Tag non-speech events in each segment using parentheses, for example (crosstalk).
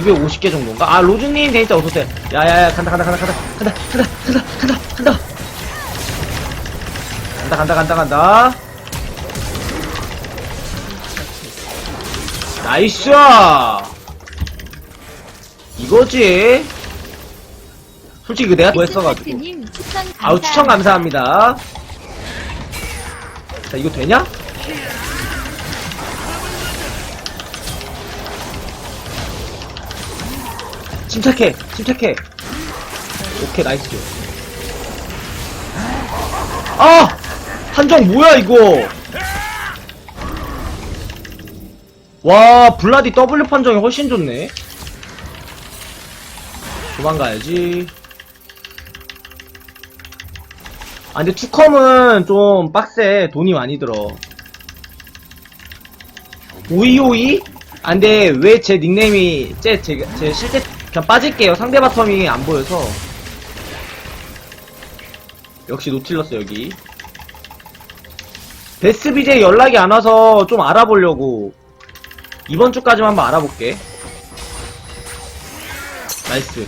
250개 정도인가? 아 로즈님 데이터 어서오세요. 야야야 간다 간다 간다 간다 간다 간다 간다 간다 간다. 간다 간다 간다 간다. 나이스! 이거지. 솔직히 그 내가 뭐 했어가지고. 아우 추천 감사합니다. 자 이거 되냐? 침착해 침착해. 오케이 나이스 아! 한정 뭐야 이거? 와 블라디 W 판정이 훨씬 좋네. 도망가야지. 아 근데 투컴은 좀 빡세. 돈이 많이 들어. 오이오이? 아 근데 왜 제 닉네임이 제, 제, 제 실제 그냥 빠질게요. 상대 바텀이 안 보여서. 역시 노틸러스 여기. BJ 연락이 안 와서 좀 알아보려고. 이번 주까지만 한번 알아볼게. 나이스.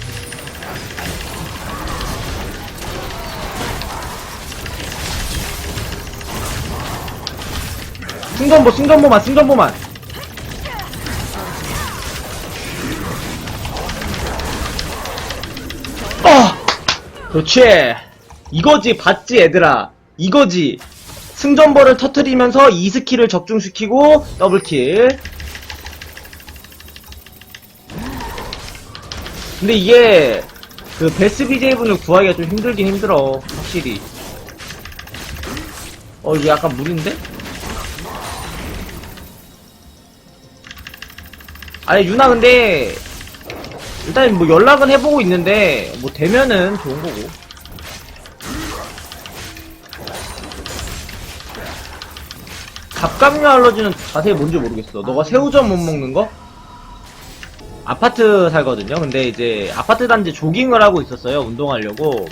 승전보 승전보만 승전보만 그렇지. 이거지 봤지 얘들아. 이거지. 승전보를 터트리면서 2스킬을 적중시키고 더블킬. 근데 이게 그 베스 BJ분을 구하기가 좀 힘들긴 힘들어 확실히. 어 이거 약간 무리인데? 아니 유나 근데 일단 뭐 연락은 해보고 있는데 뭐 되면은 좋은 거고. 갑각류 알러지는 자세히 뭔지 모르겠어. 너가 새우젓 못 먹는 거? 아파트 살거든요. 근데 이제 아파트 단지 조깅을 하고 있었어요. 운동하려고.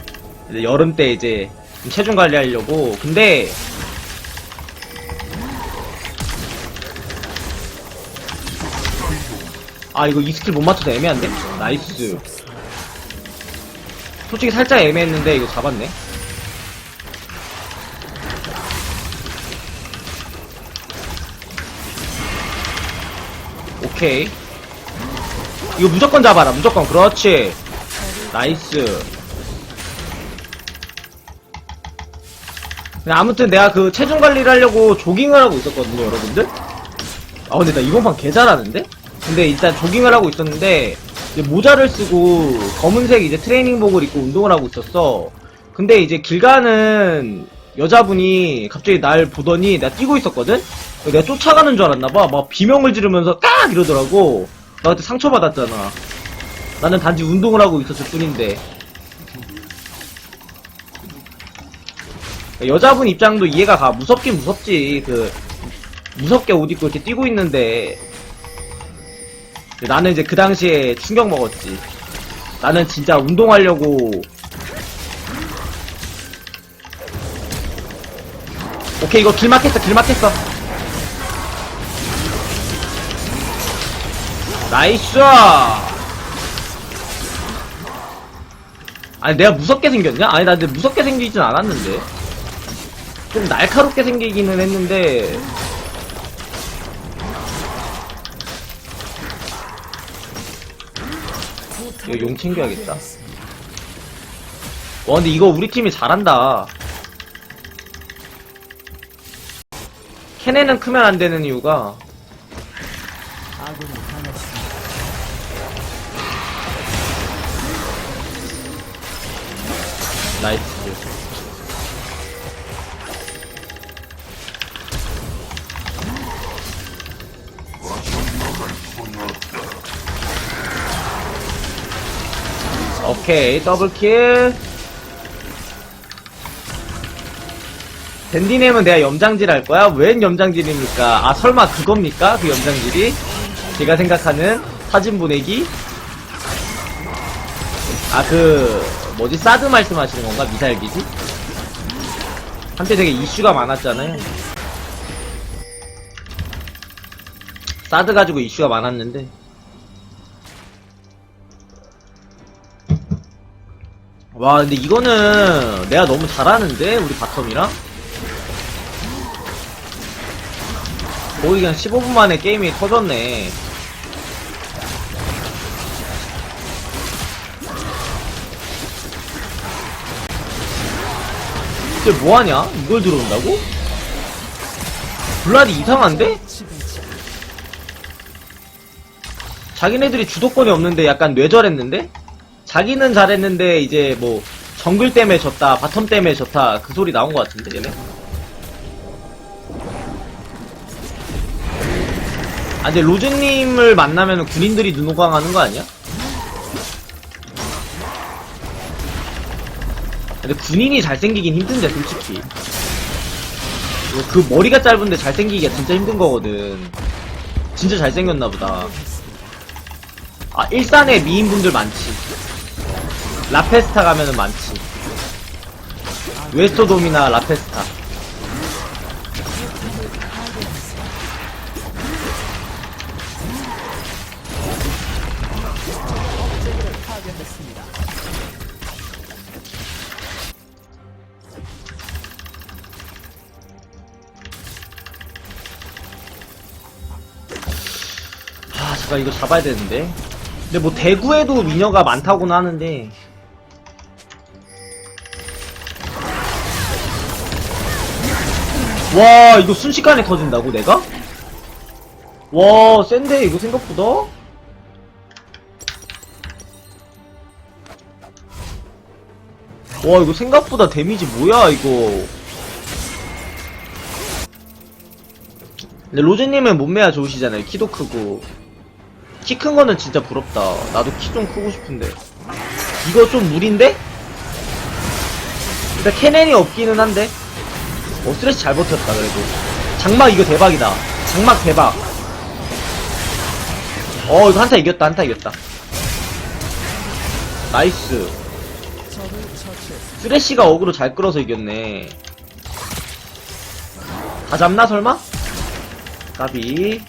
여름 때 이제 좀 체중 관리하려고. 근데 아 이거 이 스킬 못 맞춰서 애매한데? 나이스. 솔직히 살짝 애매했는데 이거 잡았네. 오케이. 이거 무조건 잡아라 무조건. 그렇지. 나이스. 아무튼 내가 그 체중 관리를 하려고 조깅을 하고 있었거든요 여러분들. 아 근데 나 이번 판 개 잘하는데? 근데 일단 조깅을 하고 있었는데 모자를 쓰고 검은색 이제 트레이닝복을 입고 운동을 하고 있었어. 근데 이제 길 가는 여자분이 갑자기 날 보더니 내가 뛰고 있었거든? 내가 쫓아가는 줄 알았나봐. 막 비명을 지르면서 깍! 이러더라고. 나 그때 상처받았잖아. 나는 단지 운동을 하고 있었을 뿐인데. 여자분 입장도 이해가 가. 무섭긴 무섭지. 그, 무섭게 옷 입고 이렇게 뛰고 있는데 나는 이제 그 당시에 충격 먹었지. 나는 진짜 운동하려고. 오케이 이거 길 막혔어 길 막혔어. 나이스! 아니 내가 무섭게 생겼냐? 아니 나 근데 무섭게 생기진 않았는데. 좀 날카롭게 생기기는 했는데 이거 용 챙겨야겠다. 와, 근데 이거 우리 팀이 잘한다. 캐네는 크면 안 되는 이유가 나이스. 오케이 더블킬 댄디nem은 내가 염장질 할 거야? 웬 염장질입니까? 아 설마 그겁니까? 그 염장질이? 제가 생각하는 사진 보내기? 아 그 뭐지 사드 말씀하시는 건가? 미사일 기지? 한때 되게 이슈가 많았잖아요 사드 가지고 이슈가 많았는데 와 근데 이거는 내가 너무 잘하는데 우리 바텀이랑 거의 그냥 15분 만에 게임이 터졌네 이게 뭐하냐? 이걸 들어온다고? 블라디 이상한데? 자기네들이 주도권이 없는데 약간 뇌절했는데? 자기는 잘했는데 이제 뭐 정글 때문에 졌다 바텀 때문에 졌다 그 소리 나온 것 같은데 얘네? 아 근데 로즈님을 만나면 군인들이 눈호강하는 거 아니야? 근데 군인이 잘생기긴 힘든데 솔직히. 그 머리가 짧은데 잘생기기가 진짜 힘든 거거든. 진짜 잘생겼나 보다. 아 일산에 미인분들 많지 라페스타 가면은 많지. 웨스토돔이나 라페스타. 아 잠깐 이거 잡아야 되는데. 근데 뭐 대구에도 미녀가 많다고는 하는데 와 이거 순식간에 터진다고 내가? 와 센데 이거 생각보다? 와 이거 생각보다 데미지 뭐야 이거 근데 로제님은 몸매가 좋으시잖아요 키도 크고 키 큰 거는 진짜 부럽다 나도 키 좀 크고 싶은데 이거 좀 무리인데? 일단 캐넨이 없기는 한데 어, 스트레스 잘 버텼다, 그래도. 장막 이거 대박이다. 장막 대박. 어, 이거 한타 이겼다, 한타 이겼다. 나이스. 쓰레쉬가 어그로 잘 끌어서 이겼네. 다 잡나, 설마? 까비.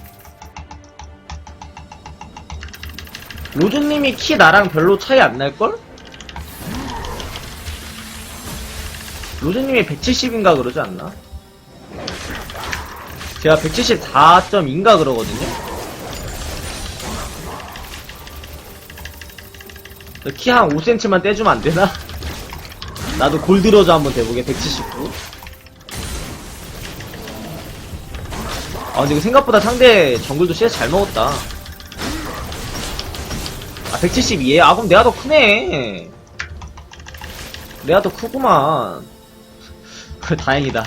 로즈님이 키 나랑 별로 차이 안 날걸? 로즈님이 170인가 그러지 않나? 제가 174.2인가 그러거든요? 키 한 5cm만 떼주면 안 되나? (laughs) 나도 골드로즈 한번 대보게, 179. 아, 근데 이거 생각보다 상대 정글도 CS 잘 먹었다. 아, 172에? 아, 그럼 내가 더 크네. 내가 더 크구만. 다행이다.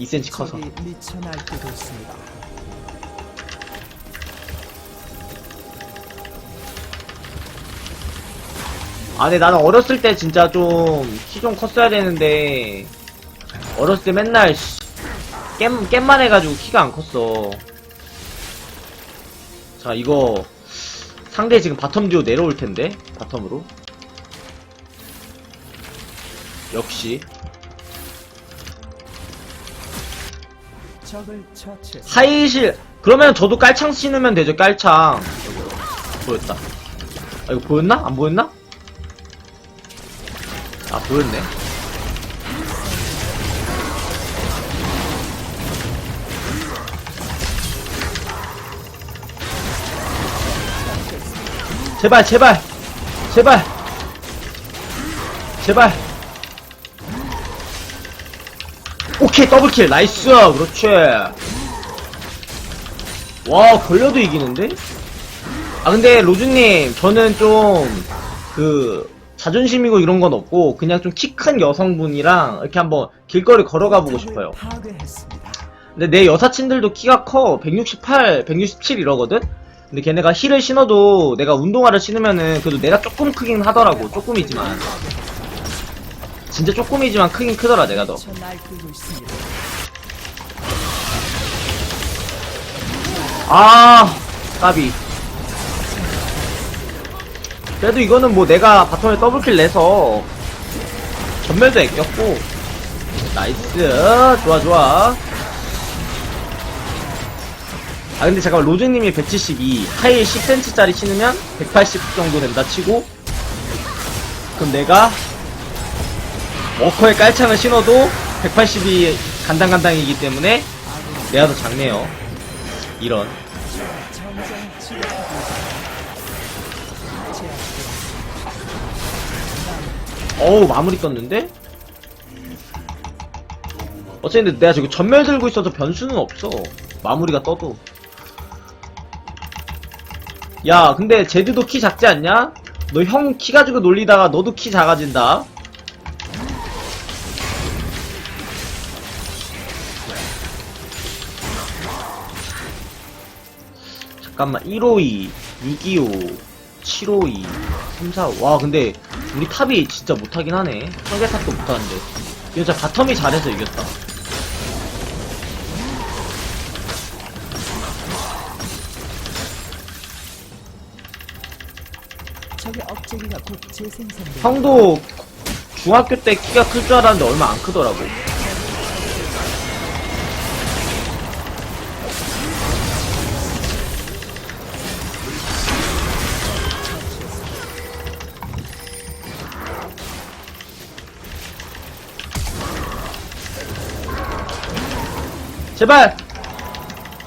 2cm 커서. 적이 미쳐 날뛰고 있습니다. 아, 근데 나는 어렸을 때 진짜 좀 키 좀 컸어야 되는데 어렸을 때 맨날 씨, 겜 겜만 해가지고 키가 안 컸어. 자, 이거 상대 지금 바텀 듀오 내려올 텐데 바텀으로. 역시 하이실. 그러면 저도 깔창 신으면 되죠 깔창. 보였다. 아 이거 보였나? 안 보였나? 아 보였네. 제발 제발. 제발. 제발 오케이 더블킬 나이스 그렇지 와 걸려도 이기는데? 아 근데 로즈님 저는 좀 그 자존심이고 이런 건 없고 그냥 좀 키 큰 여성분이랑 이렇게 한번 길거리 걸어가 보고 싶어요. 근데 내 여사친들도 키가 커 168, 167 이러거든? 근데 걔네가 힐을 신어도 내가 운동화를 신으면은 그래도 내가 조금 크긴 하더라고 조금이지만 진짜 조금이지만 크긴 크더라 내가 더. 아, 까비. 그래도 이거는 뭐 내가 바텀에 더블킬 내서 전멸도 애꼈고. 나이스. 좋아 좋아. 아 근데 잠깐만 로즈님이 172 하이 10cm짜리 신으면 180 정도 된다 치고. 그럼 내가 워커의 깔창을 신어도 180이 간당간당이기 때문에 내가 더 작네요. 이런. 어우 마무리 떴는데? 어쨌든 내가 지금 전멸 들고 있어서 변수는 없어 마무리가 떠도 야 근데 제드도 키 작지 않냐? 너 형 키 가지고 놀리다가 너도 키 작아진다 잠깐만 152 625 752 345 와 근데 우리 탑이 진짜 못하긴 하네. 설계탑도 못하는데. 이거 진짜 바텀이 잘해서 이겼다. 형도 중학교 때 키가 클 줄 알았는데 얼마 안 크더라고 제발.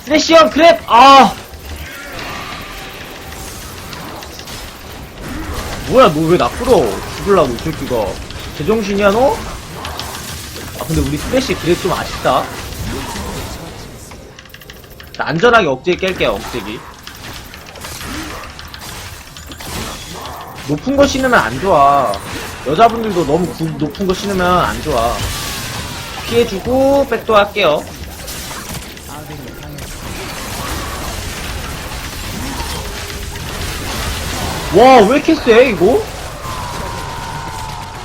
스레시형 그랩. 아. 뭐야 너 왜 나 끌어 죽을라고 이 새끼가. 제정신이야 너? 아 근데 우리 스레시 그랩 좀 아쉽다. 자, 안전하게 억제기 깰게요 억제기. 높은 거 신으면 안 좋아. 여자분들도 너무 구- 높은 거 신으면 안 좋아. 피해주고 백도 할게요 와, 왜 이렇게 세, 이거?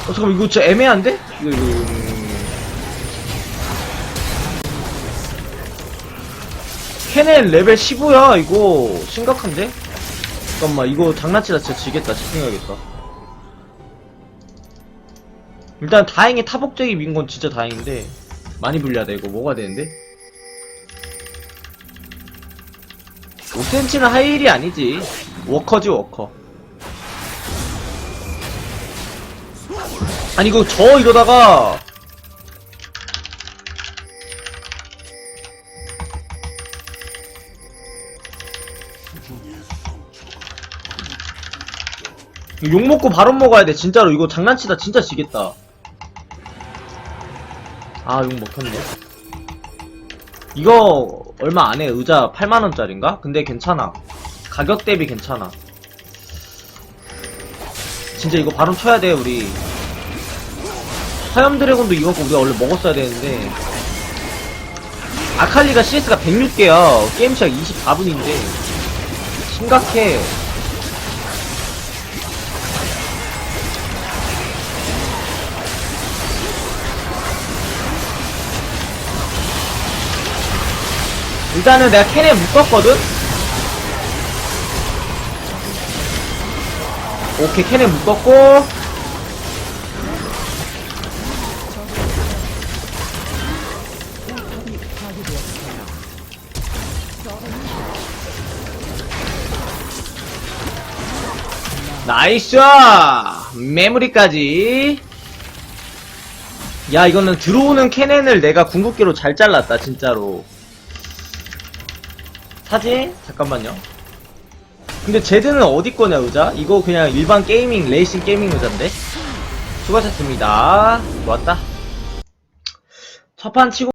어, 잠깐만, 이거 진짜 애매한데? 이거, 이거, 음... 캐넨 레벨 15야, 이거. 심각한데? 잠깐만, 이거 장난치다 진짜 지겠다, 집중해야겠다. 일단 다행히 타복제기 민 건 진짜 다행인데, 많이 불리하다, 이거. 뭐가 되는데? 5cm는 하이힐이 아니지. 워커지, 워커. 아니 이거 저 이러다가. 욕 먹고 바로 먹어야 돼. 진짜로. 이거 장난치다. 진짜 지겠다. 아 욕 먹혔네. 이거 얼마 안해. 의자 8만원짜린가? 근데 괜찮아. 가격 대비 괜찮아. 진짜 이거 바로 쳐야 돼 우리 화염 드래곤도 이번 거 우리가 원래 먹었어야 되는데. 아칼리가 CS가 106개야. 게임 시작 24분인데. 심각해. 일단은 내가 캔에 묶었거든? 오케이 캔에 묶었고 나이스! 메모리까지. 야, 이거는 들어오는 캐넨을 내가 궁극기로 잘 잘랐다, 진짜로. 사지? 잠깐만요. 근데 제드는 어디 거냐, 의자? 이거 그냥 일반 게이밍, 레이싱 게이밍 의자인데? 수고하셨습니다. 좋았다. 첫판 치고